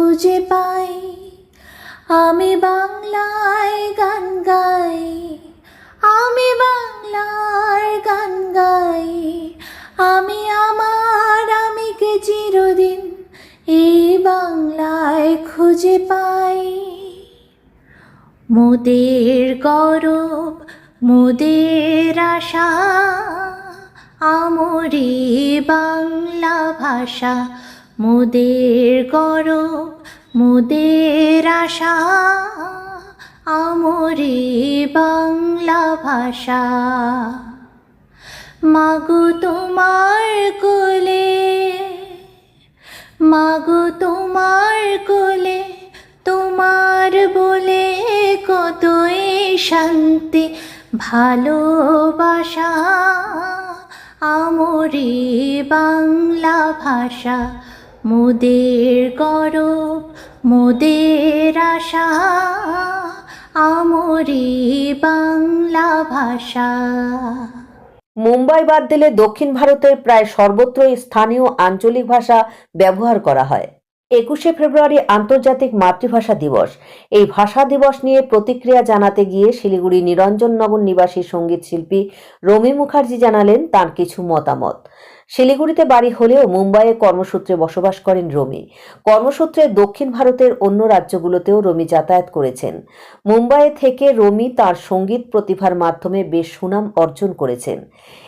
খুঁজে পাই। আমি বাংলায় গান গাই। আমি বাংলার গান গাই। আমি আমার আমিকে চিরদিন এই বাংলায় খুঁজে পাই। মোদের গৌরব, মোদের আশা, আমরি বাংলা ভাষা মোদের গৌরব মোদের আশা, আমরি বাংলা ভাষা। মাগো তোমার কোলে, মাগো তোমার কোলে, তোমার বলে কতই শান্তি, ভালোবাসা, আমরি বাংলা ভাষা। মোদের গরব, মোদের আশা, আমরি বাংলা ভাষা। মুম্বাই বাদ দিলে দক্ষিণ ভারতের প্রায় সর্বত্রই স্থানীয় আঞ্চলিক ভাষা ব্যবহার করা হয়। একুশে ফেব্রুয়ারি আন্তর্জাতিক মাতৃভাষা দিবস। এই ভাষা দিবস নিয়ে প্রতিক্রিয়া জানাতে গিয়ে শিলিগুড়ি নিরঞ্জননগর নিবাসী সংগীত শিল্পী রমি মুখার্জি জানালেন তার কিছু মতামত। শিলিগুড়িতে বাড়ি হলেও মুম্বাইয়ে কর্মসূত্রে বসবাস করেন রমি। কর্মসূত্রে দক্ষিণ ভারতের অন্য রাজ্যগুলোতেও রমি যাতায়াত করেছেন। মুম্বাইয়ে থেকে রমি তার সংগীত প্রতিভার মাধ্যমে বেশ সুনাম অর্জন করেছেন।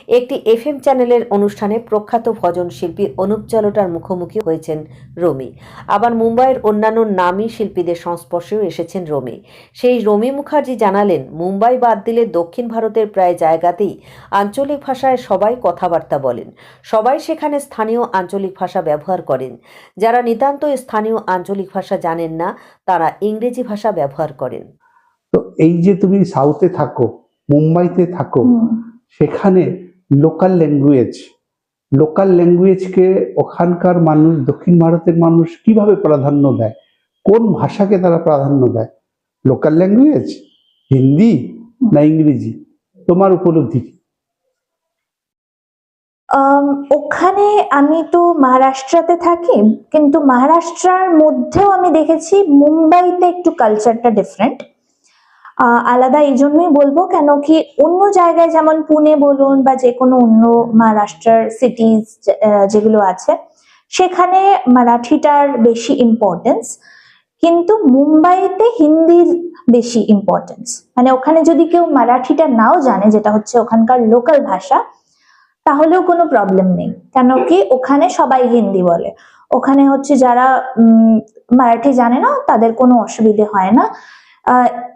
একটি এফএম চ্যানেলের অনুষ্ঠানে প্রখ্যাত ভজন শিল্পী অনুপ চালোটার মুখোমুখি হয়েছেন রমি। আবার মুম্বাইয়ের অন্যান্য নামী শিল্পীদের সংস্পর্শেও এসেছেন রমি। সেই রমি মুখার্জি জানালেন, মুম্বাই বাদ দিলে দক্ষিণ ভারতের প্রায় জায়গাতেই আঞ্চলিক ভাষায় সবাই কথাবার্তা বলেন। সবাই সেখানে স্থানীয় আঞ্চলিক ভাষা ব্যবহার করেন। যারা নিতান্ত স্থানীয় আঞ্চলিক ভাষা জানেন না তারা ইংরেজি ভাষা ব্যবহার করেন। তো এই যে তুমি সাউথে থাকো মুম্বাইতে থাকো সেখানে লোকাল ল্যাঙ্গুয়েজ লোকাল ল্যাঙ্গুয়েজকে ওখানকার মানুষ দক্ষিণ ভারতের মানুষ কীভাবে প্রাধান্য দেয়? কোন ভাষাকে তারা প্রাধান্য দেয়? Local language Hindi? না ইংরেজি? তোমার উপলব্ধি ওখানে আমি তো মহারাষ্ট্রতে থাকি, কিন্তু মহারাষ্ট্রার মধ্যেও আমি দেখেছি মুম্বাইতে একটু কালচারটা ডিফারেন্ট আলাদা এই জন্যই বলব, কেন কি অন্য জায়গায় যেমন পুনে বলুন বা যে কোনো অন্য মহারাষ্ট্রার সিটিজ যেগুলো আছে, সেখানে মারাঠিটার বেশি ইম্পর্টেন্স কিন্তু মুম্বাইতে হিন্দির বেশি ইম্পর্টেন্স মানে ওখানে যদি কেউ মারাঠিটা নাও জানে, যেটা হচ্ছে ওখানকার লোকাল ভাষা তাহলেও কোনো প্রবলেম নেই। কেন কি? ওখানে সবাই হিন্দি বলে। ওখানে হচ্ছে যারা মারাঠি জানে না, তাদের কোনো অসুবিধে হয় না।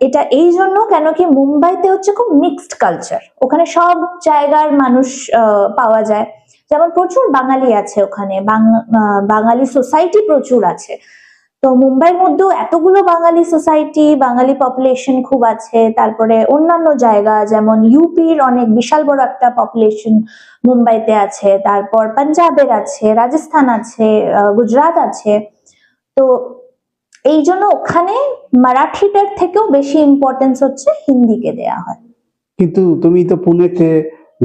এটা এই জন্য কেন কি মুম্বাইতে হচ্ছে খুব মিক্সড কালচার ওখানে সব জায়গার মানুষ পাওয়া যায়। যেমন প্রচুর বাঙালি আছে ওখানে। বাঙালি সোসাইটি প্রচুর আছে। তো মুম্বাইয়ের মধ্যেও এতগুলো বাঙালি সোসাইটি বাঙালি পপুলেশন খুব আছে। তারপরে অন্যান্য জায়গা যেমন ইউপির অনেক বিশাল বড় একটা পপুলেশন মুম্বাইতে আছে। তারপর পাঞ্জাবের আছে রাজস্থান আছে গুজরাট আছে। তো এই জন্য ওখানে মারাঠিটার থেকেও বেশি ইম্পর্টেন্স হচ্ছে হিন্দিকে দেয়া হয়। কিন্তু তুমি তো পুনেতে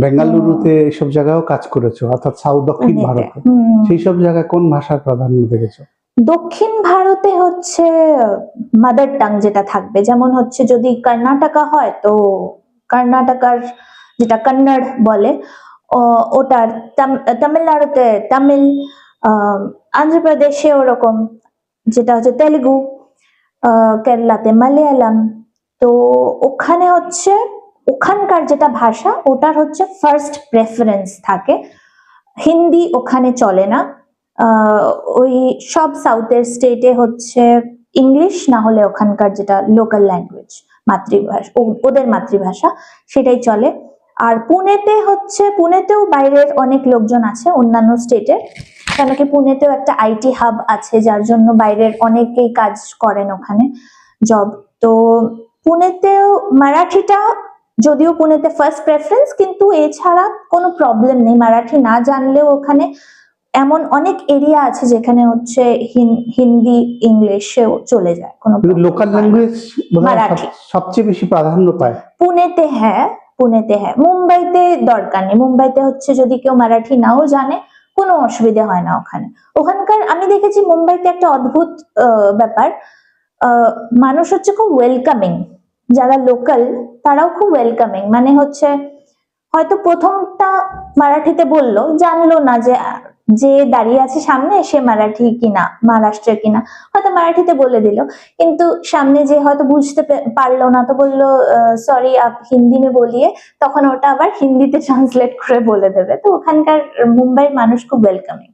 বেঙ্গালুরুতে এসব জায়গায়ও কাজ করেছ অর্থাৎ সাউথ দক্ষিণ। ভারতে। সেই সব জায়গায় কোন ভাষার প্রাধান্য দেখেছ? দক্ষিণ ভারতে হচ্ছে মাদার টাং যেটা থাকবে। যেমন হচ্ছে যদি কর্ণাটকা হয়, তো কর্ণাটকার যেটা কন্নড় বলে ওটার তামিলনাড়ুতে তামিল আন্ধ্রপ্রদেশে ওরকম, যেটা হচ্ছে তেলেগু কেরালাতে মালয়ালম। তো ওখানে হচ্ছে, ওখানকার যেটা ভাষা, ওটার হচ্ছে ফার্স্ট প্রেফারেন্স থাকে। হিন্দি ওখানে চলে না। ওই সব সাউথের স্টেটে হচ্ছে ইংলিশ না হলে ওখানকার যেটা লোকাল ল্যাঙ্গুয়েজ মাতৃভাষা ওদের মাতৃভাষা, সেটাই চলে। আর পুনেতে হচ্ছে, পুনেতেও বাইরের অনেক লোকজন আছে, অন্যান্য স্টেটে কেন কি পুনেতেও একটা আইটি হাব আছে, যার জন্য বাইরের অনেকেই কাজ করেন ওখানে জব তো পুনেতেও, মারাঠিটা যদিও পুনেতে ফার্স্ট প্রেফারেন্স কিন্তু এছাড়া কোনো প্রবলেম নেই। মারাঠি না জানলেও ওখানে এমন অনেক এরিয়া আছে যেখানে হচ্ছে হিন্দি ইংলিশেও চলে যায় কোনো লোকাল ল্যাঙ্গুয়েজ মারাঠি। সবচেয়ে বেশি প্রাধান্য পায়। পুনেতে হ্যাঁ পুনেতে হ্যাঁ। মুম্বাইতে দরকার নেই। মুম্বাইতে হচ্ছে যদি কেউ মারাঠি নাও জানে কোনো অসুবিধা হয় না ওখানে। ওখানকার আমি দেখেছি মুম্বাইতে একটা অদ্ভুত ব্যাপার। আহ, মানুষ হচ্ছে খুব ওয়েলকামিং যারা লোকাল তারাও খুব ওয়েলকামিং মানে হচ্ছে হয়তো প্রথমটা মারাঠিতে বলল জানলো না যে যে দাঁড়িয়ে আছে সামনে, সে মারাঠি কিনা, মহারাষ্ট্রের কিনা, হয়তো মারাঠিতে বলে দিল। কিন্তু সামনে যে হয়তো বুঝতে পারল না, তো বলল সরি আপ হিন্দি মে বলিয়ে। তখন ওটা আবার হিন্দিতে ট্রান্সলেট করে বলে দেবে। তো ওখানকার মুম্বাইয়ের মানুষ খুব ওয়েলকামিং